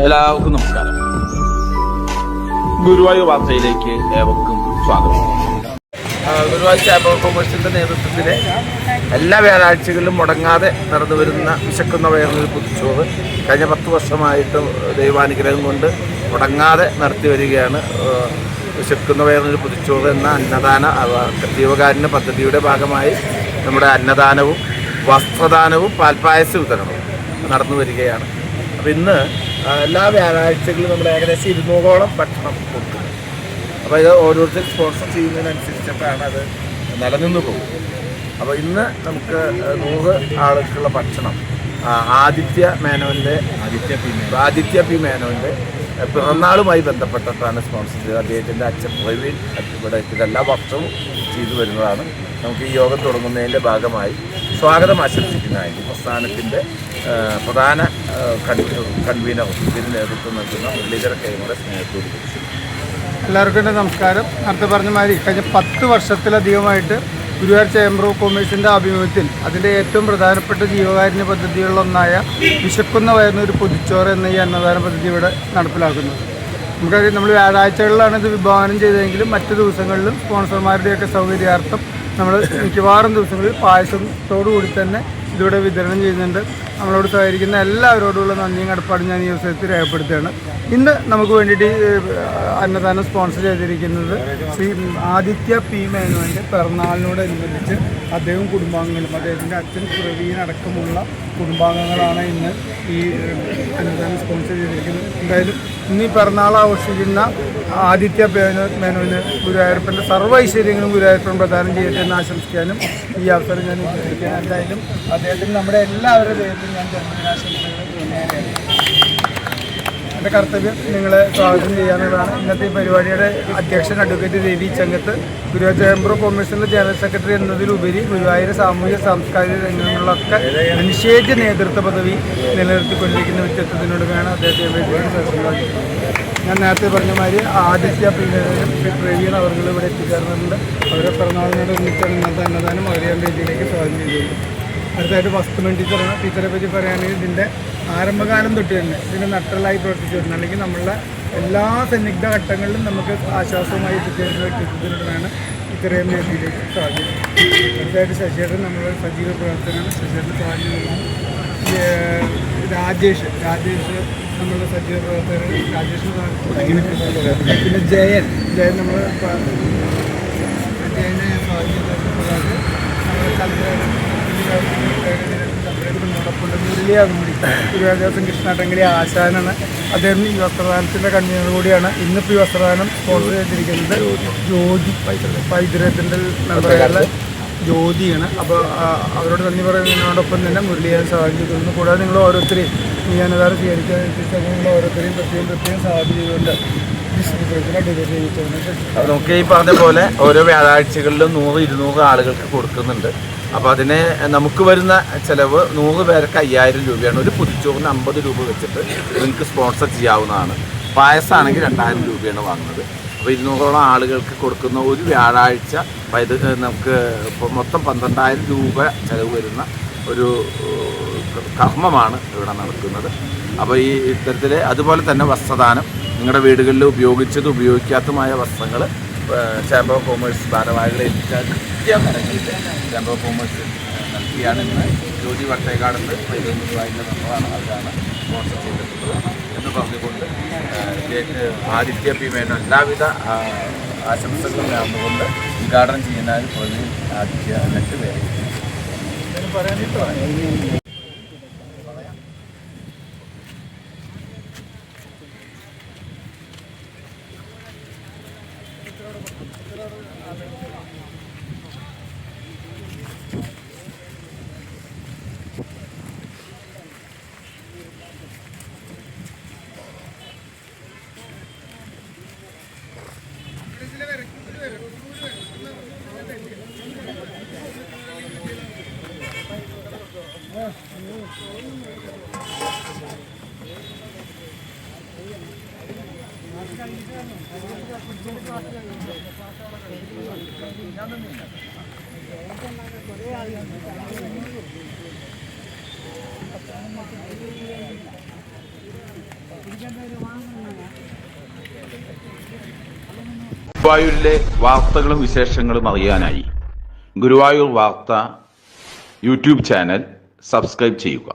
എല്ലാവർക്കും നമസ്കാരം. ഗുരുവായൂർ വാർത്തയിലേക്ക് ഏവർക്കും സ്വാഗതം. ഗുരുവായൂർ ചാമ്പർ കോമേഴ്സിന്റെ നേതൃത്വത്തിലെ എല്ലാ വ്യാഴാഴ്ചകളിലും മുടങ്ങാതെ നടന്നു വരുന്ന വിശക്കുന്ന വയറിനൊരു പുതുച്ചോറ് കഴിഞ്ഞ പത്ത് വർഷമായിട്ട് ദൈവാനുഗ്രഹം കൊണ്ട് മുടങ്ങാതെ നടത്തി വരികയാണ് വിശക്കുന്ന വയറിനൊരു പുതുച്ചോറ് എന്ന അന്നദാന ദൈവകാരുണ്യ പദ്ധതിയുടെ ഭാഗമായി നമ്മുടെ അന്നദാനവും വസ്ത്രദാനവും പാൽപ്പായസ വിതരണവും നടന്നു വരികയാണ്. അപ്പം ഇന്ന് എല്ലാ വ്യാഴാഴ്ചകളിലും നമ്മൾ ഏകദേശം ഇരുന്നൂറോളം ഭക്ഷണം കൊടുക്കുന്നത് അപ്പോൾ ഇത് ഓരോരുത്തർ സ്പോൺസർ ചെയ്യുന്നതിനനുസരിച്ചിട്ടാണ് അത് നിലനിന്ന് പോകും അപ്പോൾ ഇന്ന് നമുക്ക് നൂറ് ആൾക്കുള്ള ഭക്ഷണം ആദിത്യ മേനോന്റെ ആദിത്യ പി ആദിത്യ പി മേനോന്റെ പിറന്നാളുമായി ബന്ധപ്പെട്ടിട്ടാണ് സ്പോൺസർ ചെയ്തത്. അദ്ദേഹത്തിന്റെ അച്ഛൻ പ്രവീൺ ഇവിടെ ഇതെല്ലാ വർഷവും ചെയ്തു വരുന്നതാണ്. നമുക്ക് ഈ യോഗം തുടങ്ങുന്നതിന്റെ ഭാഗമായി സ്വാഗതം ആശംസിക്കുന്നതായി പ്രസ്ഥാനത്തിന്റെ പ്രധാന കൺവീനർ ഇതിന് നേതൃത്വം നൽകുന്ന മുരളീധര കൈമുടെ സ്നേഹത്തോട് എല്ലാവർക്കും എന്റെ നമസ്കാരം. നേരത്തെ പറഞ്ഞ മാതിരി കഴിഞ്ഞ പത്ത് വർഷത്തിലധികമായിട്ട് ഗുരുവായൂർ ചേംബർ ഓഫ് കൊമേഴ്സിന്റെ ആഭിമുഖ്യത്തിൽ അതിന്റെ ഏറ്റവും പ്രധാനപ്പെട്ട ജീവകാരുണ്യ പദ്ധതികളിലൊന്നായ വിശക്കുന്ന വയറിന് ഒരു പൊതിച്ചോറ് എന്ന ഈ അന്നദാന പദ്ധതി ഇവിടെ നടപ്പിലാക്കുന്നത്. നമുക്കറിയാം നമ്മൾ വ്യാഴാഴ്ചകളിലാണ് ഇത് വിഭാവനം ചെയ്തതെങ്കിലും മറ്റു ദിവസങ്ങളിലും സ്പോൺസർമാരുടെയൊക്കെ സൗകര്യാർത്ഥം നമ്മൾ മിക്കവാറും ദിവസങ്ങളിൽ പായസത്തോടു കൂടി തന്നെ ഇതിവിടെ വിതരണം ചെയ്യുന്നുണ്ട്. നമ്മളോട് സഹകരിക്കുന്ന എല്ലാവരോടുമുള്ള നന്ദിയും കടപ്പാടും ഞാൻ ഈ അവസരത്തിൽ രേഖപ്പെടുത്തുകയാണ്. ഇന്ന് നമുക്ക് വേണ്ടിയിട്ട് അന്നദാനം സ്പോൺസർ ചെയ്തിരിക്കുന്നത് ശ്രീ ആദിത്യ പി മേനോന്റെ പിറന്നാളിനോടനുബന്ധിച്ച് അദ്ദേഹവും കുടുംബാംഗങ്ങളും അദ്ദേഹത്തിന്റെ അച്ഛൻ പ്രവീനടക്കമുള്ള കുടുംബാംഗങ്ങളാണ് ഇന്ന് ഈ അന്നദാനം സ്പോൺസർ ചെയ്തിരിക്കുന്നത്. എന്തായാലും ഇന്ന് ഈ പിറന്നാൾ ആഘോഷിക്കുന്ന ആദിത്യ മേനോ മേനോന് ഗുരുവായൂരപ്പന്റെ സർവ ഐശ്വര്യങ്ങളും ഗുരുവായൂരപ്പൻ പ്രദാനം ചെയ്യട്ടെ എന്ന് ആശംസിക്കാനും ഈ അവസരം ഞാൻ എന്തായാലും അദ്ദേഹത്തിന് നമ്മുടെ എല്ലാവരുടെ എന്റെ കർത്തവ്യം നിങ്ങളെ സ്വാഗതം ചെയ്യാനുള്ളതാണ്. ഇന്നത്തെ ഈ പരിപാടിയുടെ അധ്യക്ഷൻ അഡ്വക്കേറ്റ് രവി ചങ്ങത്ത് ഗുരുവായൂർ ചേംബർ കൊമേഴ്സിന്റെ ജനറൽ സെക്രട്ടറി എന്നതിലുപരി ഗുരുവായൂർ സാമൂഹിക സാംസ്കാരിക രംഗങ്ങളിലൊക്കെ നിഷേധ നേതൃത്വ പദവി നിലനിർത്തിക്കൊണ്ടിരിക്കുന്ന വ്യക്തിത്വത്തിനോടുമാണ് അദ്ദേഹത്തെ. ഞാൻ നേരത്തെ പറഞ്ഞ മാതിരി ആദിത്യ പ്രവീൺ അവർ ഇവിടെ എത്തിച്ചേർന്നിട്ടുണ്ട്. അവരെ പിറന്നാളിനോട് ഒന്നിച്ചാണ് ഇന്നത്തെ അന്നദാനം അവരെ ഞാൻ വേദിയിലേക്ക് സ്വാഗതം ചെയ്തിട്ടുണ്ട് അടുത്തായിട്ട് വസ്തുമൻ ടീച്ചറാണ് ടീച്ചറെ പറ്റി പറയുകയാണെങ്കിൽ ഇതിന്റെ ആരംഭകാലം തൊട്ട് തന്നെ ഇതിന്റെ നട്ടലായി പ്രവർത്തിച്ചു വരുന്നത്. അല്ലെങ്കിൽ നമ്മളുടെ എല്ലാ സന്നിഗ്ധ ഘട്ടങ്ങളിലും നമുക്ക് ആശ്വാസമായി എത്തിച്ചേരുന്ന വ്യക്തിത്വത്തിനോടാണ് ഇത്രയും രീതിയിലേക്ക് സാധ്യത അടുത്തായിട്ട് ശശിയേട്ടൻ നമ്മുടെ സജീവ പ്രവർത്തനമാണ് ശശിയേട്ടൻ സാധ്യതയാണ് രാജേഷ് രാജേഷ് നമ്മളുടെ സജീവ പ്രവർത്തകർ രാജേഷ്. പിന്നെ ജയൻ ജയൻ നമ്മൾ ജയനെ സ്വാധീനം നമ്മുടെ നമ്മുടെ ചന്ദ്രൻ കൃഷ്ണാട്ടങ്കിലെ ഗുരുവായൂരദാസൻ കൃഷ്ണാട്ടങ്കടി ആശാനാണ്. അദ്ദേഹം ഈ വസ്ത്രദാനത്തിന്റെ കൺവീനർ കൂടിയാണ്. ഇന്നിപ്പോൾ ഈ വസ്ത്രദാനം സ്പോൺസർ ചെയ്തിരിക്കുന്നത് ജ്യോതി പൈതൃകത്തിന്റെ മെമ്പറായിട്ടുള്ള ജ്യോതിയാണ്. അപ്പോൾ അവരോട് നന്ദി പറയുന്നതിനോടൊപ്പം തന്നെ മുരളിയാൻ സ്വാഗതം കൂടാതെ നിങ്ങൾ ഓരോരുത്തരെയും അന്നദാനം സ്വീകരിക്കാൻ നിങ്ങൾ ഓരോരുത്തരെയും പ്രത്യേകം പ്രത്യേകം അപ്പോൾ നമുക്ക് ഈ പറഞ്ഞ പോലെ ഓരോ വ്യാഴാഴ്ചകളിലും നൂറ് ഇരുന്നൂറ് ആളുകൾക്ക് കൊടുക്കുന്നുണ്ട്. അപ്പോൾ അതിന് നമുക്ക് വരുന്ന ചിലവ് നൂറ് പേർക്ക് അയ്യായിരം രൂപയാണ്. ഒരു പുതിച്ചോറിന് അമ്പത് രൂപ വെച്ചിട്ട് നിങ്ങൾക്ക് സ്പോൺസർ ചെയ്യാവുന്നതാണ്. പായസമാണെങ്കിൽ രണ്ടായിരം രൂപയാണ് വാങ്ങുന്നത്. അപ്പോൾ ഇരുന്നൂറോളം ആളുകൾക്ക് കൊടുക്കുന്ന ഒരു വ്യാഴാഴ്ച ഇത് നമുക്ക് മൊത്തം പന്ത്രണ്ടായിരം രൂപ ചിലവ് വരുന്ന ഒരു കർമ്മമാണ് ഇവിടെ നടക്കുന്നത്. അപ്പോൾ ഈ ഇത്തരത്തിൽ അതുപോലെ തന്നെ വസ്ത്രദാനം. നിങ്ങളുടെ വീടുകളിൽ ഉപയോഗിച്ചതും ഉപയോഗിക്കാത്തതുമായ വസ്ത്രങ്ങൾ ചാമ്പർ ഓഫ് കോമേഴ്സ് ഭാരവാഹികളെ കൃത്യം ചാമ്പർ ഓഫ് കോമേഴ്സ് നടത്തിയാണ് ഇന്ന് ജ്യോതി വട്ടേക്കാടുന്ന് പതിനൊന്ന് രൂപയുടെ നമ്മളാണ് അവരാണ് സ്പോൺസർ ചെയ്തിട്ടുള്ളത് എന്ന് പറഞ്ഞുകൊണ്ട് ആദിത്യ പി മേനോ എല്ലാവിധ ആശംസകളും നേർന്നുകൊണ്ട് ഉദ്ഘാടനം ചെയ്യുന്നതിന് പ്രവീൺ ആദിത്യ രണ്ട് പേരെ. ഗുരുവായൂരിലെ വാർത്തകളും വിശേഷങ്ങളും അറിയാനായി ഗുരുവായൂർ വാർത്ത യൂട്യൂബ് ചാനൽ സബ്സ്ക്രൈബ് ചെയ്യുക.